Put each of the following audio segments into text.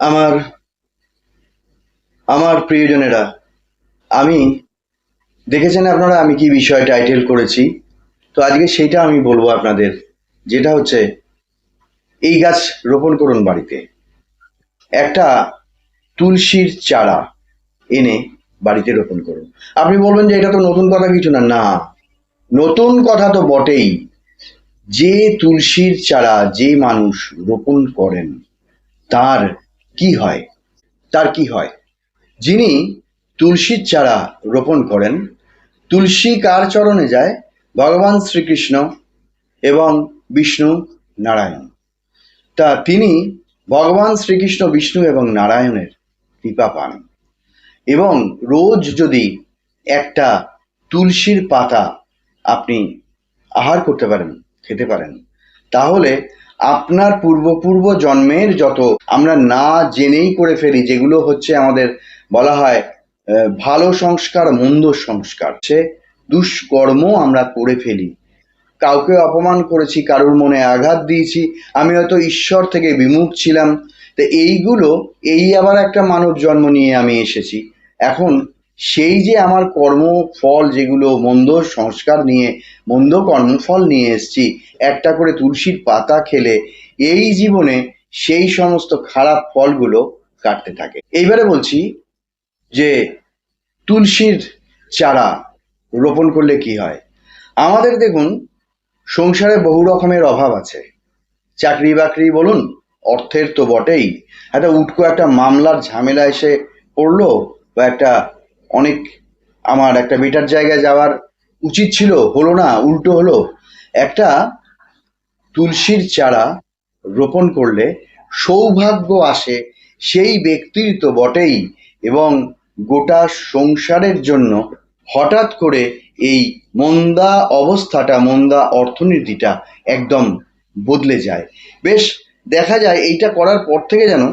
আমার আমার প্রিয়জনেরা, আমি, দেখেছেন আপনারা আমি কি বিষয় টাইটেল করেছি? তো আজকে সেইটা আমি বলব আপনাদের, যেটা হচ্ছে, এই গাছ রোপণ করুন বাড়িতে। একটা তুলসীর চারা এনে বাড়িতে রোপণ করুন। আপনি বলবেন যে এটা তো নতুন কথা কিছু না না। নতুন কথা তো বটেই। যে তুলসীর চারা যে মানুষ রোপণ করেন, তার কি হয়? তার কি হয়? যিনি তুলসীর চারা রোপণ করেন, তুলসী কার চরণে যায়? ভগবান শ্রীকৃষ্ণ এবং বিষ্ণু নারায়ণ। তা তিনি ভগবান শ্রীকৃষ্ণ, বিষ্ণু এবং নারায়ণের কৃপা পান। এবং রোজ যদি একটা তুলসীর পাতা আপনি আহার করতে পারেন, খেতে পারেন, তাহলে আপনার পূর্বপূর্ব জন্মের যত আমরা না জেনেই করে ফেলি, যেগুলো হচ্ছে আমাদের বলা হয় ভালো সংস্কার, মন্দ সংস্কার। সে দুষ্কর্ম আমরা করে ফেলি। কাউকে অপমান করেছি, কারোর মনে আঘাত দিয়েছি, আমি হয়তো ঈশ্বর থেকে বিমুখ ছিলাম। তো এইগুলো, এই আবার একটা মানব জন্ম নিয়ে আমি এসেছি। এখন সেই যে আমার কর্ম ফল যেগুলো মন্দ সংস্কার নিয়ে, মন্দ কর্মফল নিয়ে এসেছি, একটা করে তুলসীর পাতা খেলে এই জীবনে সেই সমস্ত খারাপ ফলগুলো কাটতে থাকে। এইবারে বলছি যে তুলসীর চারা রোপণ করলে কি হয়? আমাদের দেখুন, সংসারে বহু রকমের অভাব আছে। চাকরি বাকরি বলুন, অর্থের তো বটেই। একটা উটকো একটা মামলার ঝামেলা এসে পড়ল বা একটা অনেক আমার একটা বেটার জায়গায় যাওয়ার উচিত ছিল, হলো না, উল্টো হলো, একটা তুলসীর চারা রোপণ করলে সৌভাগ্য আসে সেই ব্যক্তির তো বটেই এবং গোটা সংসারের জন্য হঠাৎ করে এই মন্দা অবস্থাটা, মন্দা অর্থনীতিটা একদম বদলে যায়। বেশ, দেখা যায় এইটা করার পর থেকে যেন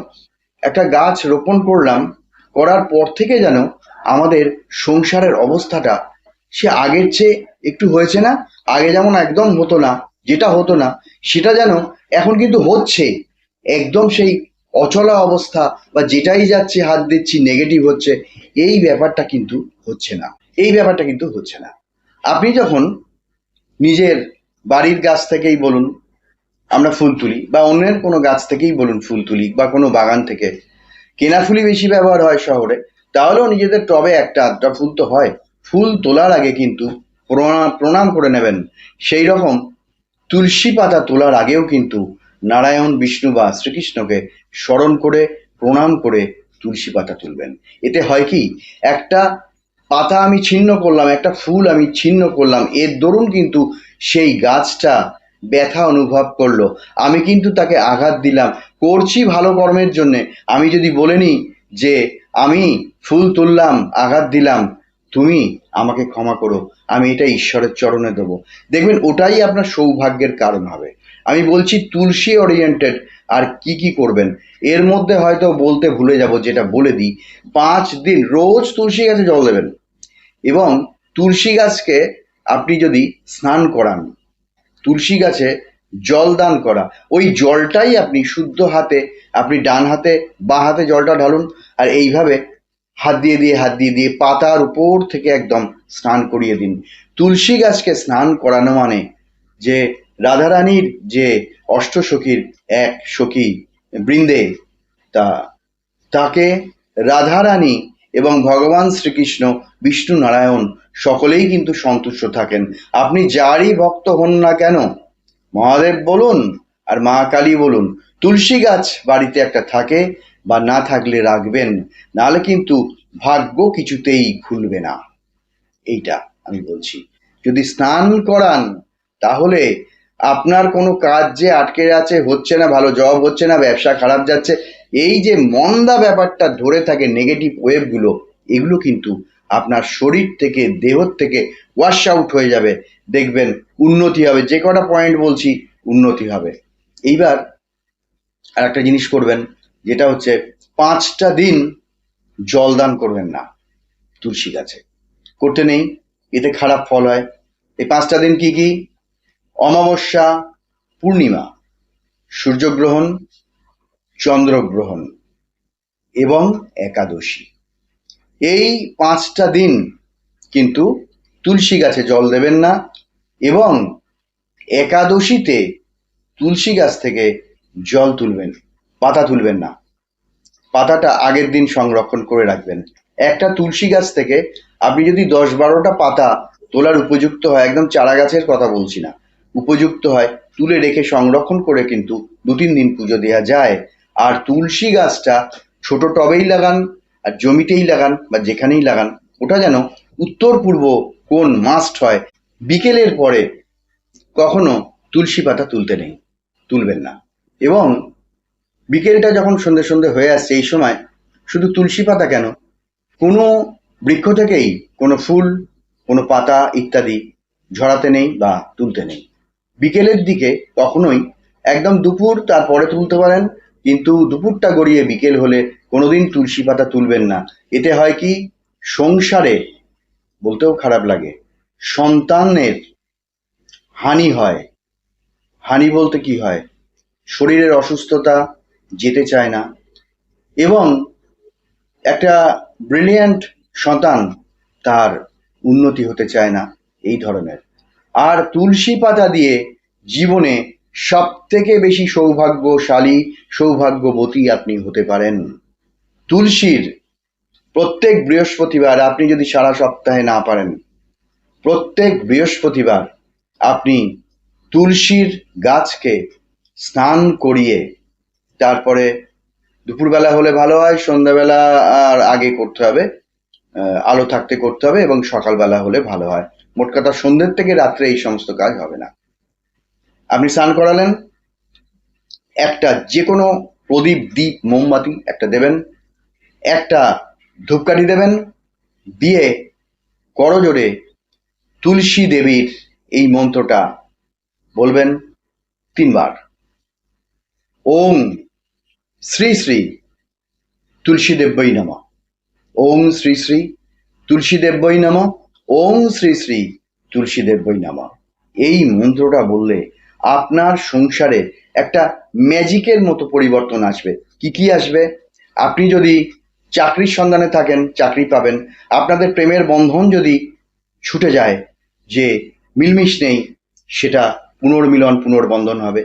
একটা গাছ রোপণ করলাম, করার পর থেকে যেন আমাদের সংসারের অবস্থাটা সে আগের চেয়ে একটু হয়েছে না? আগে যেমন একদম হতো না, যেটা হতো না, সেটা যেন এখন কিন্তু হচ্ছে। একদম সেই অচলা অবস্থা বা যেটাই যাচ্ছে হাত দিচ্ছি নেগেটিভ হচ্ছে, এই ব্যাপারটা কিন্তু হচ্ছে না। এই ব্যাপারটা কিন্তু হচ্ছে না। আপনি যখন নিজের বাড়ির গাছ থেকেই বলুন, আমরা ফুল তুলি বা অন্যের কোনো গাছ থেকেই বলুন ফুল তুলি বা কোনো বাগান থেকে। কেনা ফুলই বেশি ব্যবহার হয় শহরে। তাহলেও নিজেদের টবে একটা আধটা ফুল তো হয়। ফুল তোলার আগে কিন্তু প্রণাম প্রণাম করে নেবেন। সেই রকম তুলসী পাতা তোলার আগেও কিন্তু নারায়ণ, বিষ্ণু বা শ্রীকৃষ্ণকে স্মরণ করে, প্রণাম করে তুলসী পাতা তুলবেন। এতে হয় কি? একটা পাতা আমি ছিন্ন করলাম, একটা ফুল আমি ছিন্ন করলাম, এর দরুন কিন্তু সেই গাছটা ব্যথা অনুভব করল। আমি কিন্তু তাকে আঘাত দিলাম। করছি ভালো কর্মের জন্যে। আমি যদি বলে নিই যে আমি ফুল তুললাম, আঘাত দিলাম, তুমি আমাকে ক্ষমা করো, আমি এটা ঈশ্বরের চরণে দেবো। দেখবেন, ওটাই আপনার সৌভাগ্যের কারণ হবে। আমি বলছি তুলসী ওরিয়েন্টেড আর কি কি করবেন? এর মধ্যে হয়তো বলতে ভুলে যাব, যেটা বলে দিই। পাঁচ দিন, রোজ তুলসী গাছে জল দেবেন। এবং তুলসী গাছকে আপনি যদি স্নান করান, তুলসী গাছে জল দান করা, ওই জলটাই আপনি শুদ্ধ হাতে, আপনি ডান হাতে বা হাতে জলটা ঢালুন আর এইভাবে হাত দিয়ে দিয়ে, হাত দিয়ে দিয়ে পাতার উপর থেকে একদম স্নান করিয়ে দিন। তুলসী গাছকে স্নান করানো মানে যে রাধারানীর যে অষ্টসখীর এক সখী বৃন্দে, তা তাকে রাধারানী এবং ভগবান শ্রীকৃষ্ণ, বিষ্ণু নারায়ণ সকলেই কিন্তু সন্তুষ্ট থাকেন। আপনি যারই ভক্ত হন না কেন, মহাদেব বলুন আর মা কালী বলুন, তুলসী গাছ বাড়িতে একটা থাকে বা না থাকলে রাখবেন, নাহলে কিন্তু ভাগ্য কিছুতেই খুলবে না। এইটা আমি বলছি। যদি স্নান করান, তাহলে আপনার কোনো কাজ যে আটকে আছে, হচ্ছে না, ভালো জব হচ্ছে না, ব্যবসা খারাপ যাচ্ছে, এই যে মন্দা ব্যাপারটা ধরে থাকে নেগেটিভ ওয়েভগুলো এগুলো কিন্তু আপনার শরীর থেকে, দেহ থেকে ওয়াশ আউট হয়ে যাবে। দেখবেন উন্নতি হবে। যে কটা পয়েন্ট বলছি, উন্নতি হবে। এইবার আর একটা জিনিস করবেন। যেটা হচ্ছে পাঁচটা দিন জল দান করবেন না তুলসী গাছে। করতে নেই, এতে খারাপ ফল হয়। এই পাঁচটা দিন কি কি? অমাবস্যা, পূর্ণিমা, সূর্যগ্রহণ, চন্দ্রগ্রহণ এবং একাদশী। এই পাঁচটা দিন কিন্তু তুলসী গাছে জল দেবেন না এবং একাদশীতে তুলসী গাছ থেকে জল তুলবেন। পাতা তুলবেন না। পাতাটা আগের দিন সংরক্ষণ করে রাখবেন। একটা তুলসী গাছ থেকে আপনি যদি দশ বারোটা পাতা তোলার উপযুক্ত হয়, একদম চারা গাছের কথা বলছি না, উপযুক্ত হয়, তুলে রেখে সংরক্ষণ করে কিন্তু দু তিন দিন পুজো দেওয়া যায়। আর তুলসী গাছটা ছোট টবেই লাগান, আর জমিতেই লাগান, বা যেখানেই লাগান, ওটা যেন উত্তর পূর্ব কোন মাস্ট হয়। বিকেলের পরে কখনো তুলসী পাতা তুলতে নেই, তুলবেন না। এবং বিকেলটা যখন সন্ধে সন্ধে হয়ে আসছে এই সময়, শুধু তুলসী পাতা কেন? কোনো বৃক্ষ থেকেই কোনো ফুল, কোনো পাতা ইত্যাদি ঝরাতে নেই বা তুলতে নেই। বিকেলের দিকে কখনোই একদম দুপুর, তারপরে তুলতে পারেন, কিন্তু দুপুরটা গড়িয়ে বিকেল হলে কোনোদিন তুলসী পাতা তুলবেন না। এতে হয় কি? সংসারে বলতেও খারাপ লাগে। সন্তানের হানি হয়। হানি বলতে কি হয়? শরীরের অসুস্থতা যেতে চায় না। এবং একটা ব্রিলিয়ান্ট সন্তান তার উন্নতি হতে চায় না এই ধরনের। আর তুলসী পাতা দিয়ে জীবনে সব থেকে বেশি সৌভাগ্যশালী, সৌভাগ্যবতী আপনি হতে পারেন। তুলসীর প্রত্যেক বৃহস্পতিবার আপনি যদি সারা সপ্তাহে না পারেন, প্রত্যেক বৃহস্পতিবার আপনি তুলসীর গাছকে স্নান করিয়ে তারপরে দুপুরবেলা হলে ভালো হয়, সন্ধ্যাবেলা আর আগে করতে হবে আলো থাকতে করতে হবে এবং সকালবেলা হলে ভালো হয়। মোট কথা সন্ধ্যের থেকে রাত্রে এই সমস্ত কাজ হবে না। আপনি স্নান করালেন, একটা যে কোনো প্রদীপ দ্বীপ মোমবাতি একটা দেবেন, একটা ধূপকাঠি দেবেন, দিয়ে করজোড়ে তুলসী দেবীর এই মন্ত্রটা বলবেন তিনবার। ওং শ্রী শ্রী তুলসী দেব্যই নম ওং শ্রী শ্রী তুলসী দেব্যই নম ওং শ্রী শ্রী তুলসী দেব্যই নম এই মন্ত্রটা বললে আপনার সংসারে একটা ম্যাজিকের মতো পরিবর্তন আসবে। কি কি আসবে? আপনি যদি চাকরির সন্ধানে থাকেন, চাকরি পাবেন। আপনাদের প্রেমের বন্ধন যদি ছুটে যায়, যে মিলমিশ নেই, সেটা পুনর্মিলন, পুনর্বন্ধন হবে।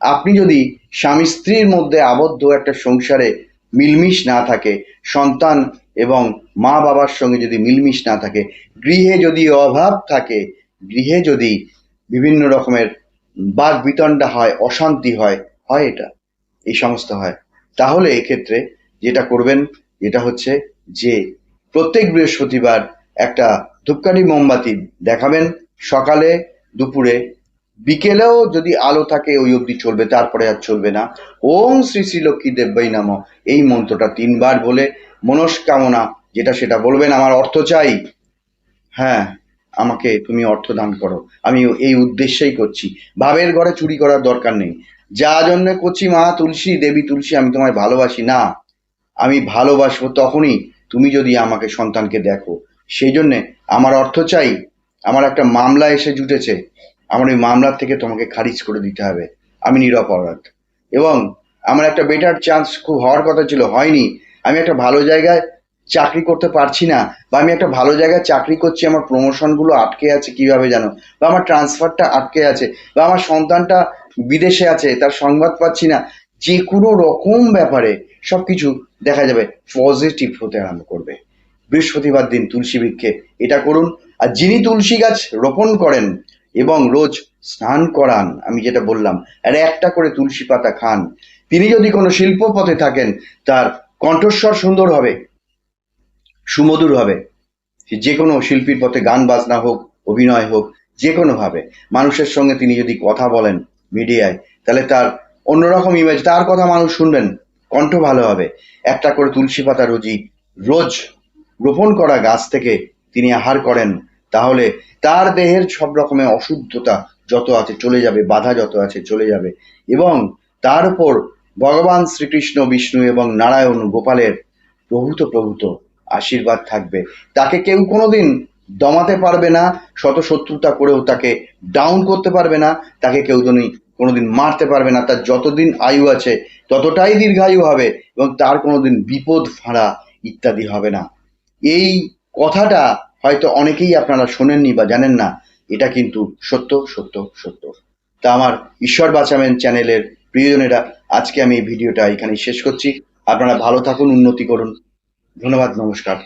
আপনি যদি স্বামী স্ত্রীর মধ্যে আবদ্ধ একটা সংসারে মিলমিশ না থাকে, সন্তান এবং মা বাবার সঙ্গে যদি মিলমিশ না থাকে, গৃহে যদি অভাব থাকে, গৃহে যদি বিভিন্ন রকমের বাদ বিতণ্ডা হয়, অশান্তি হয় হয় এটা, এই সমস্ত হয়, তাহলে এক্ষেত্রে যেটা করবেন যেটা হচ্ছে যে প্রত্যেক বৃহস্পতিবার একটা ধূপকাঠি মোমবাতি দেখাবেন সকালে, দুপুরে বিকেলেও যদি আলো থাকে, ওই অবধি চলবে, তারপরে আর চলবে না। ওম শ্রী শ্রী লক্ষ্মী দেব্যই নাম। এই মন্ত্রটা তিনবার বলে, মনস্কামনা, যেটা সেটা বলবেন, আমার অর্থ চাই। হ্যাঁ আমাকে তুমি অর্থ দান করো। আমি এই উদ্দেশ্যেই করছি। ভাবের ঘরে চুরি করার দরকার নেই। যা জন্য করছি মা, তুলসী, দেবী, তুলসী, আমি তোমায় ভালোবাসি। না, আমি ভালোবাসবো তখনই তুমি যদি আমাকে সন্তানকে দেখো। সেই জন্যে আমার অর্থ চাই। আমার একটা মামলা এসে জুটেছে। আমার ওই মামলার থেকে তোমাকে খারিজ করে দিতে হবে। আমি নিরপরাধ। এবং আমার একটা বেটার চান্স খুব হওয়ার কথা ছিল, হয়নি। আমি একটা ভালো জায়গায় চাকরি করতে পারছি না, বা আমি একটা ভালো জায়গায় চাকরি করছি, আমার প্রমোশনগুলো আটকে আছে কীভাবে জানো? বা আমার ট্রান্সফারটা আটকে আছে, বা আমার সন্তানটা বিদেশে আছে, তার সংবাদ পাচ্ছি না। যে কোনো রকম ব্যাপারে সব কিছু দেখা যাবে পজিটিভ হতে আরম্ভ করবে। বৃহস্পতিবার দিন তুলসী বৃক্ষে এটা করুন। আর যিনি তুলসী গাছ রোপণ করেন এবং রোজ স্নান করান, আমি যেটা বললাম। আর একটা করে তুলসী পাতা খান। তিনি যদি কোনো শিল্প পথে থাকেন, তার কণ্ঠস্বর সুন্দর হবে, সুমধুর হবে। যে কোনো শিল্পীর পথে গান বাজনা হোক, অভিনয় হোক, যে কোনোভাবে মানুষের সঙ্গে তিনি যদি কথা বলেন মিডিয়ায়, তাহলে তার অন্যরকম ইমেজ তার কথা মানুষ শুনবেন, কণ্ঠ ভালো হবে। একটা করে তুলসী পাতা রোজই রোজ রোপণ করা গাছ থেকে তিনি আহার করেন তাহলে তার দেহের সব রকমের অশুদ্ধতা যত আছে চলে যাবে, বাধা যত আছে চলে যাবে। এবং তার উপর ভগবান শ্রীকৃষ্ণ, বিষ্ণু এবং নারায়ণ গোপালের প্রভূত প্রভূত আশীর্বাদ থাকবে। তাকে কেউ কোনোদিন দমাতে পারবে না, শত শত্রুতা করেও তাকে ডাউন করতে পারবে না, তাকে কেউ দিনই কোনোদিন মারতে পারবে না। তার যতদিন আয়ু আছে, ততটাই দীর্ঘায়ু হবে এবং তার কোনোদিন বিপদ, ফাঁড়া ইত্যাদি হবে না। এই কথাটা হয়তো অনেকেই আপনারা শোনেননি বা জানেন না, এটা কিন্তু সত্য সত্য সত্য। তা আমার ঈশ্বর বাঁচাবেন চ্যানেলের প্রিয়জনেরা, আজকে আমি এই ভিডিওটা এখানে শেষ করছি। আপনারা ভালো থাকুন, উন্নতি করুন। ধন্যবাদ, নমস্কার।